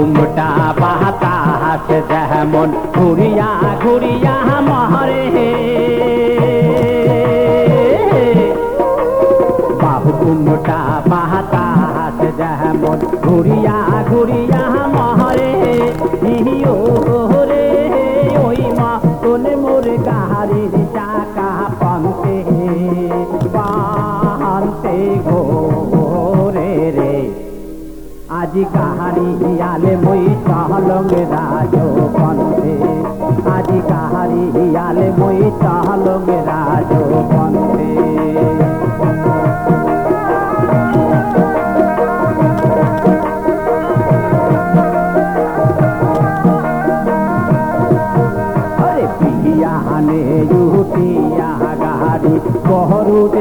उमटा बहता हस जहमन घुरिया घुरिया। আজি কাহারি হিয়ালে মই চাহলঙে রাজ কন্ঠে আজি কাহারি হিয়ালে মই চাহলঙে রাজ কন্ঠে আনে ইউটিয়া গাহারি কহরুট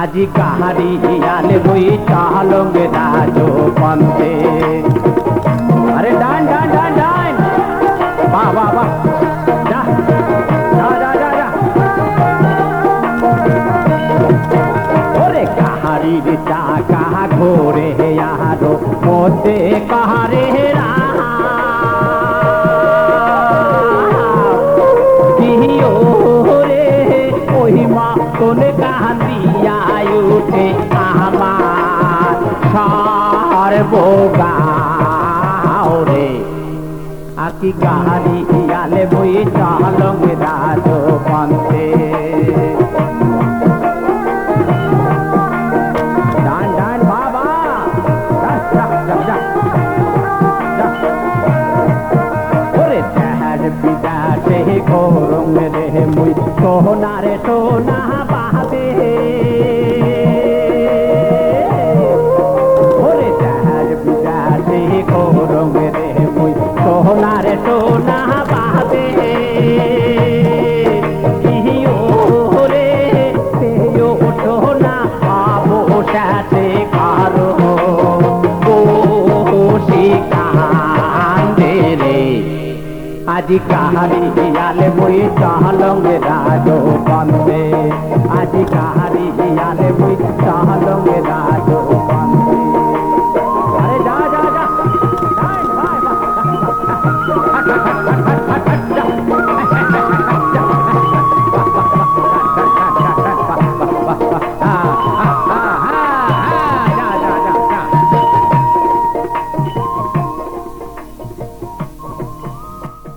আজি কাহারি হিয়ালে বই চালং রাজ পন্থে আরে ডান ডান ডান ডান। বাহ বাহ বাহ ওরে কাহারির চাকা ঘোরে আরও, মধ্যে কাহারে দিও মা তোনে কান্দিয়া উঠে আমার সর্বগাও রে। আকি কাহারি ইয়ালে বই চালং রাজ। সোনারে সোনা বাহাবে ওরে চাহার বিদাতে গরম রে মুই সোনারে সোনা রে আজি কাহারি বই চালং রাজো পন্থ